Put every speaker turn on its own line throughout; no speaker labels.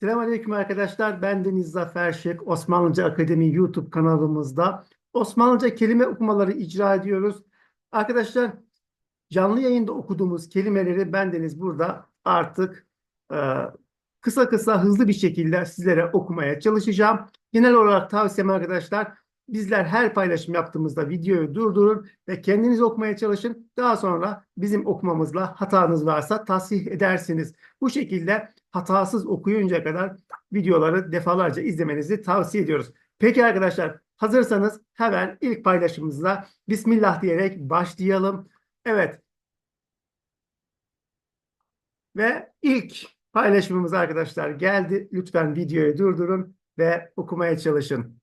Selamünaleyküm arkadaşlar. Ben Deniz Zafer Şık. Osmanlıca Akademi YouTube kanalımızda Osmanlıca kelime okumaları icra ediyoruz. Arkadaşlar canlı yayında okuduğumuz kelimeleri ben Deniz burada artık e, kısa kısa hızlı bir şekilde sizlere okumaya çalışacağım. Genel olarak tavsiyem arkadaşlar bizler her paylaşım yaptığımızda videoyu durdurun ve kendiniz okumaya çalışın. Daha sonra bizim okumamızla hatanız varsa tasih edersiniz. Bu şekilde hatasız okuyuncaya kadar videoları defalarca izlemenizi tavsiye ediyoruz. Peki arkadaşlar hazırsanız hemen ilk paylaşımımızla Bismillah diyerek başlayalım. Evet. Ve ilk paylaşımımız arkadaşlar geldi. Lütfen videoyu durdurun ve okumaya çalışın.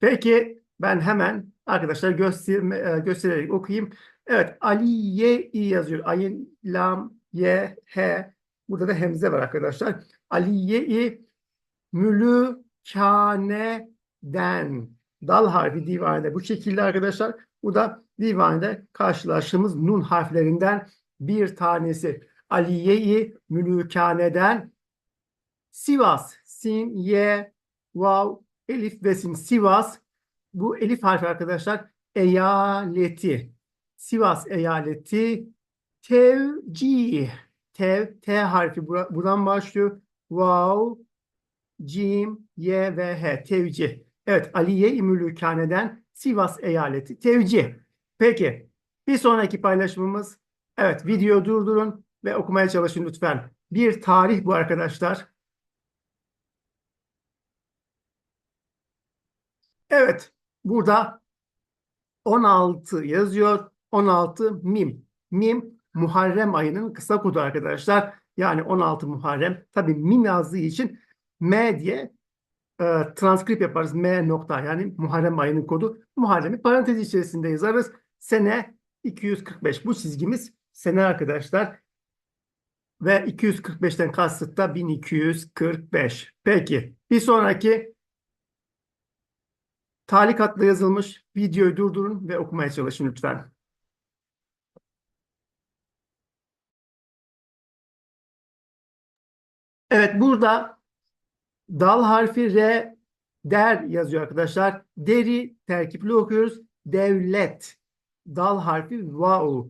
Peki ben hemen arkadaşlar göster göstererek okuyayım. Evet Ali Y İ yazıyor. Ayın lam Y H burada da hemze var arkadaşlar. Ali Y İ mülü kâne den dal harfi divanede bu şekilde arkadaşlar. Bu da divanede karşılaştığımız nun harflerinden bir tanesi. Aliye-i Mülükane'den Sivas, Sin, Ye, Vav, Elif ve Sin. Sivas, bu elif harfi arkadaşlar eyaleti. Sivas eyaleti tevcih. Tev, T harfi buradan başlıyor. Vav, Cim, Y ve H. Tevcih. Evet Aliye-i Mülükane'den Sivas eyaleti. Tevcih. Peki bir sonraki paylaşımımız evet video durdurun ve okumaya çalışın lütfen. Bir tarih bu arkadaşlar. Evet burada 16 yazıyor. 16 mim. Mim Muharrem ayının kısa kodu arkadaşlar. Yani 16 Muharrem. Tabi mim yazdığı için M diye e, transkript yaparız. M nokta yani Muharrem ayının kodu. Muharrem'i parantez içerisinde yazarız. Sene 245. Bu çizgimiz sene arkadaşlar. Ve 245'ten kasıt da 1245. Peki bir sonraki talikatla yazılmış videoyu durdurun ve okumaya çalışın lütfen. Evet burada dal harfi R der yazıyor arkadaşlar. Deri terkipli okuyoruz. Devlet. Dal harfi vav.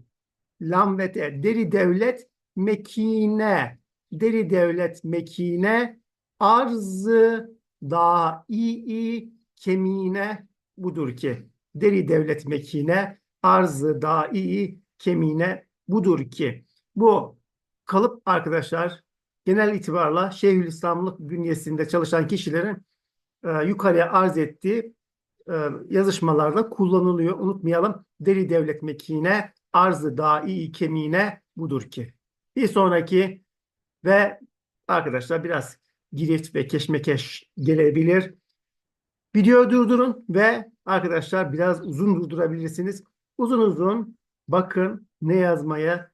Lam ve te. Deri devlet mekine. Deri devlet mekine. Arzı da'i kemine budur ki. Deri devlet mekine. Arzı da'i kemine budur ki. Bu kalıp arkadaşlar genel itibarla Şeyhülislamlık bünyesinde çalışan kişilerin e, yukarıya arz ettiği e, yazışmalarda kullanılıyor. Unutmayalım. Deri devlet mekine, arzı da'i kemine budur ki. Bir sonraki ve arkadaşlar biraz girift ve keşmekeş gelebilir. Videoyu durdurun ve arkadaşlar biraz uzun durdurabilirsiniz. Uzun uzun bakın ne yazmaya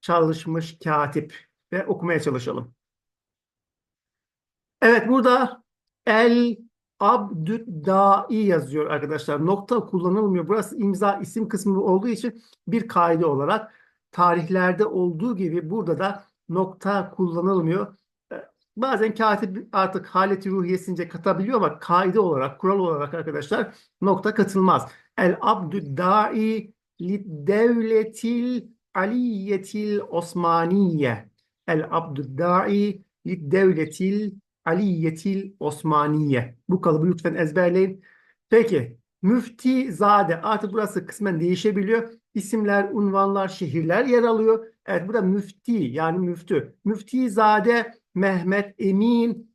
çalışmış katip ve okumaya çalışalım. Evet burada el abdüddai yazıyor arkadaşlar. Nokta kullanılmıyor. Burası imza isim kısmı olduğu için bir kaide olarak tarihlerde olduğu gibi burada da nokta kullanılmıyor. Bazen katip artık haleti ruhiyesince katabiliyor ama kaide olarak, kural olarak arkadaşlar nokta katılmaz. El abdüddai li devletil aliyetil osmaniye. El abdüddai li devletil aliyetil osmaniye. Bu kalıbı lütfen ezberleyin. Peki müfti zade artık burası kısmen değişebiliyor. İsimler, unvanlar, şehirler yer alıyor. Evet burada müfti yani müftü. Müfti zade Mehmet Emin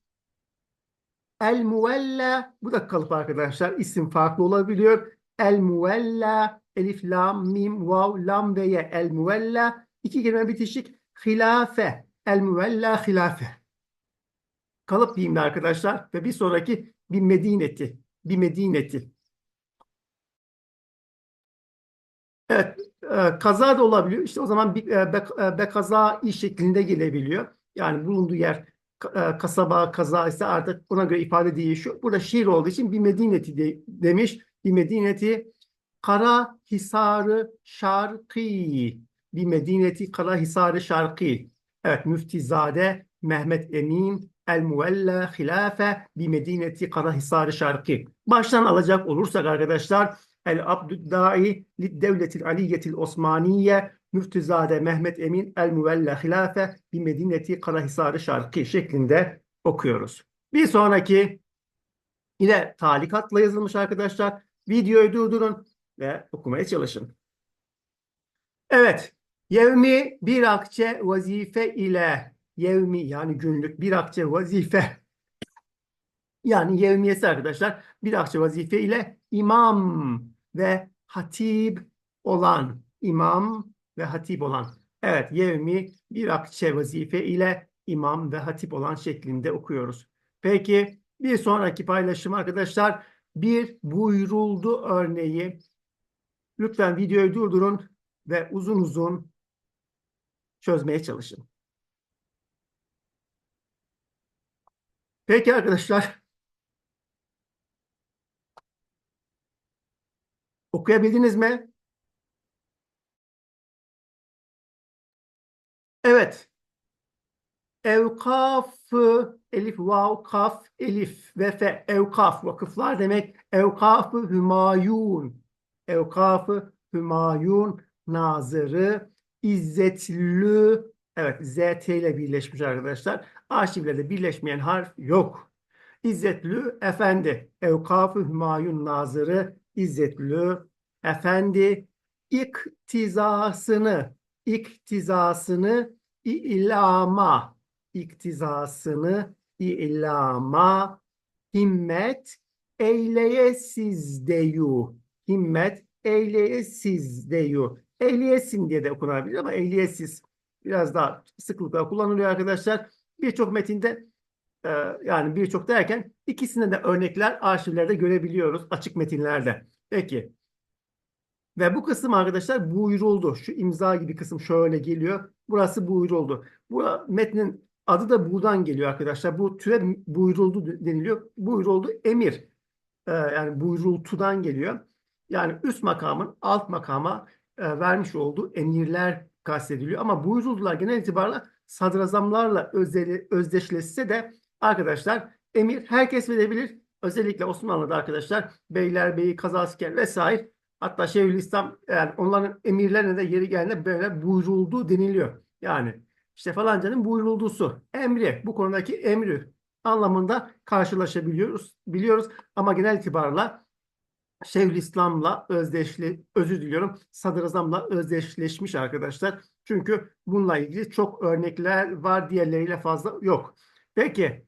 El Muvella bu da kalıp arkadaşlar. İsim farklı olabiliyor. El Muvella Elif, Lam, Mim, Vav, Lam ve Ye. El Muvella iki kelime bitişik. Hilafe. El Muvella Hilafe. Kalıp diyeyim arkadaşlar ve bir sonraki bir Medineti. Bir Medineti. Evet, e, kaza da olabiliyor. İşte o zaman bir e, be, e, be kaza iş şeklinde gelebiliyor. Yani bulunduğu yer e, kasaba, kaza ise artık ona göre ifade değişiyor. Burada şiir olduğu için bir Medineti de, demiş. Bir Medineti Kara Hisarı Şarkı. Bir Medineti Kara Hisarı Şarkı. Evet Müftizade Mehmet Emin El Muvella Hilafe bi Medineti Karahisar Şarkı. Baştan alacak olursak arkadaşlar El Abdüddai Lid Devletil Aliyetil Osmaniye Müftüzade Mehmet Emin El Muvella Hilafe bi Medineti Karahisar Şarkı şeklinde okuyoruz. Bir sonraki yine talikatla yazılmış arkadaşlar. Videoyu durdurun ve okumaya çalışın. Evet. Yevmi bir akçe vazife ile yevmi yani günlük bir akçe vazife yani yevmiyesi arkadaşlar bir akçe vazife ile imam ve hatip olan imam ve hatip olan evet yevmi bir akçe vazife ile imam ve hatip olan şeklinde okuyoruz. Peki bir sonraki paylaşım arkadaşlar bir buyuruldu örneği. Lütfen videoyu durdurun ve uzun uzun çözmeye çalışın. Peki arkadaşlar. Okuyabildiniz mi? Evet. Evkafı elif, vav, kaf, elif ve fe. Evkaf vakıflar demek. Evkafı hümayun. Evkafı hümayun nazırı İzzetlü evet ZT ile birleşmiş arkadaşlar. Arşivlerde birleşmeyen harf yok. İzzetlü Efendi Evkaf-ı Hümayun Nazırı İzzetlü Efendi iktizasını iktizasını ilama iktizasını ilama himmet eyleyesiz deyu himmet eyleyesiz deyu Ehliyesin diye de okunabilir ama ehliyetsiz biraz daha sıklıkla kullanılıyor arkadaşlar. Birçok metinde e, yani birçok derken ikisinde de örnekler arşivlerde görebiliyoruz açık metinlerde. Peki. Ve bu kısım arkadaşlar buyuruldu. Şu imza gibi kısım şöyle geliyor. Burası buyuruldu. Bu metnin adı da buradan geliyor arkadaşlar. Bu türe buyuruldu deniliyor. Buyuruldu emir. Ee, yani buyurultudan geliyor. Yani üst makamın alt makama e, vermiş olduğu emirler kastediliyor. Ama buyuruldular genel itibarla sadrazamlarla özeli, özdeşleşse de arkadaşlar emir herkes verebilir. Özellikle Osmanlı'da arkadaşlar beylerbeyi, kazasker vesaire hatta Şeyhülislam yani onların emirlerine de yeri geldiğinde böyle buyuruldu deniliyor. Yani işte falancanın buyuruldusu, emri, bu konudaki emri anlamında karşılaşabiliyoruz. Biliyoruz ama genel itibarla Şeyhülislam'la özdeşli, özür diliyorum, Sadrazam'la özdeşleşmiş arkadaşlar. Çünkü bununla ilgili çok örnekler var, diğerleriyle fazla yok. Peki,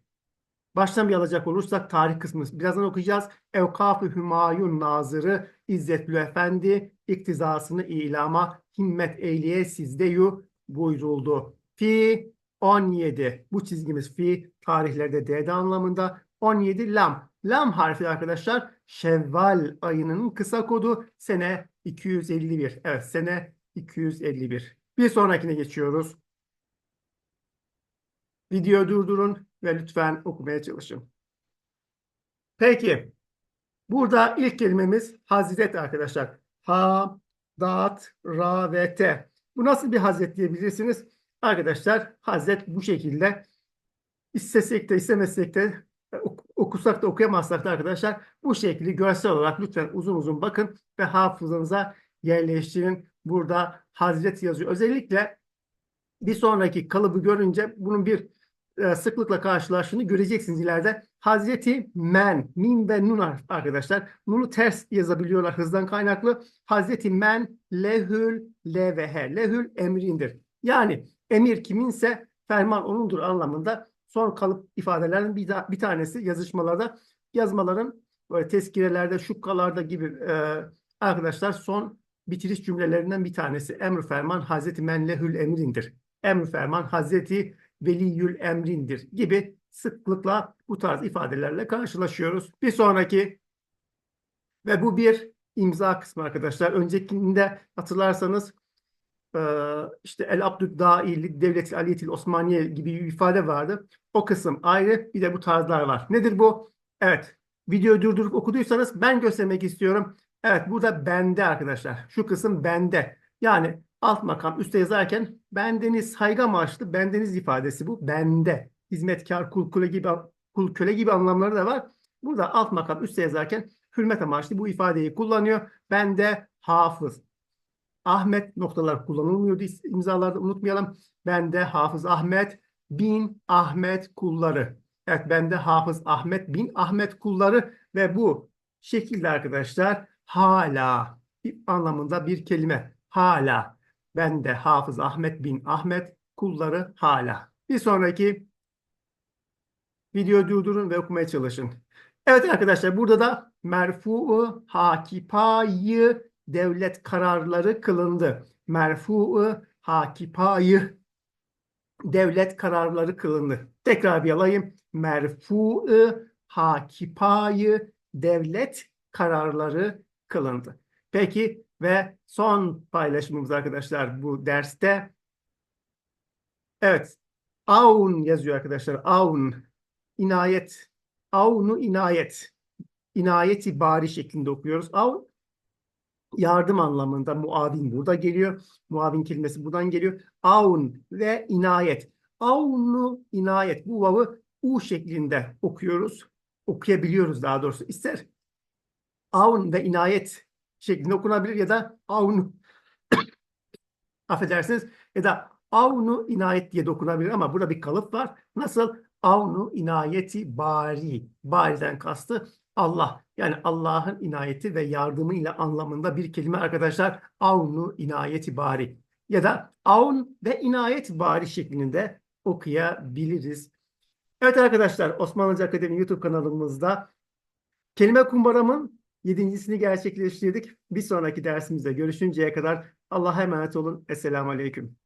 baştan bir alacak olursak tarih kısmını birazdan okuyacağız. Evkaf-ı Hümayun Nazırı İzzetlü Efendi iktizasını ilama himmet eyliye sizdeyu buyuruldu. Fi 17. Bu çizgimiz fi tarihlerde D'de anlamında. 17 lam. Lam harfi arkadaşlar Şevval ayının kısa kodu sene 251. Evet sene 251. Bir sonrakine geçiyoruz. Videoyu durdurun ve lütfen okumaya çalışın. Peki. Burada ilk kelimemiz Hazret arkadaşlar. Ha, Dat, Ra ve Te. Bu nasıl bir Hazret diyebilirsiniz? Arkadaşlar Hazret bu şekilde istesek de istemesek de okusak da okuyamazsak da arkadaşlar bu şekilde görsel olarak lütfen uzun uzun bakın ve hafızanıza yerleştirin. Burada Hazret yazıyor. Özellikle bir sonraki kalıbı görünce bunun bir e, sıklıkla karşılaştığını göreceksiniz ileride. Hazreti men, min ve nun arkadaşlar. Nunu ters yazabiliyorlar hızdan kaynaklı. Hazreti men, lehül, le ve he. Lehül emrindir. Yani emir kiminse ferman onundur anlamında son kalıp ifadelerden bir, bir tanesi yazışmalarda yazmaların böyle tezkirelerde, şukkalarda gibi e, arkadaşlar son bitiriş cümlelerinden bir tanesi. Emr ferman Hazreti Menlehül Emrindir. Emr ferman Hazreti Veliyül Emrindir gibi sıklıkla bu tarz ifadelerle karşılaşıyoruz. Bir sonraki ve bu bir imza kısmı arkadaşlar. Öncekinde hatırlarsanız işte El Abdü Daili Devlet Aliyetil Osmaniye gibi bir ifade vardı. O kısım ayrı. Bir de bu tarzlar var. Nedir bu? Evet. Videoyu durdurup okuduysanız ben göstermek istiyorum. Evet burada bende arkadaşlar. Şu kısım bende. Yani alt makam üstte yazarken bendeniz saygı amaçlı bendeniz ifadesi bu. Bende. Hizmetkar, kul, köle gibi, kul, köle gibi anlamları da var. Burada alt makam üstte yazarken hürmet amaçlı bu ifadeyi kullanıyor. Bende hafız. Ahmet noktalar kullanılmıyordu imzalarda unutmayalım. Bende Hafız Ahmet bin Ahmet kulları. Evet bende Hafız Ahmet bin Ahmet kulları ve bu şekilde arkadaşlar hala anlamında bir kelime. Hala. Bende Hafız Ahmet bin Ahmet kulları hala. Bir sonraki videoyu durdurun ve okumaya çalışın. Evet arkadaşlar burada da merfu'u hakipayı devlet kararları kılındı. Merfu'u hakipayı devlet kararları kılındı. Tekrar bir alayım. Merfu'u hakipayı devlet kararları kılındı. Peki ve son paylaşımımız arkadaşlar bu derste. Evet. Aun yazıyor arkadaşlar. Aun. İnayet. Aunu inayet. İnayeti bari şeklinde okuyoruz. Aun yardım anlamında muavin burada geliyor. Muavin kelimesi buradan geliyor. Aun ve inayet. Aunu inayet. Bu vav'ı u şeklinde okuyoruz. Okuyabiliyoruz daha doğrusu. İster aun ve inayet şeklinde okunabilir ya da aun affedersiniz ya da avnu inayet diye dokunabilir ama burada bir kalıp var. Nasıl? Avnu inayeti bari. Bari'den kastı Allah. Yani Allah'ın inayeti ve yardımıyla anlamında bir kelime arkadaşlar. Avnu inayeti bari. Ya da avn ve inayet bari şeklinde okuyabiliriz. Evet arkadaşlar Osmanlıca Akademi YouTube kanalımızda kelime kumbaramın yedincisini gerçekleştirdik. Bir sonraki dersimizde görüşünceye kadar Allah'a emanet olun. Esselamu Aleyküm.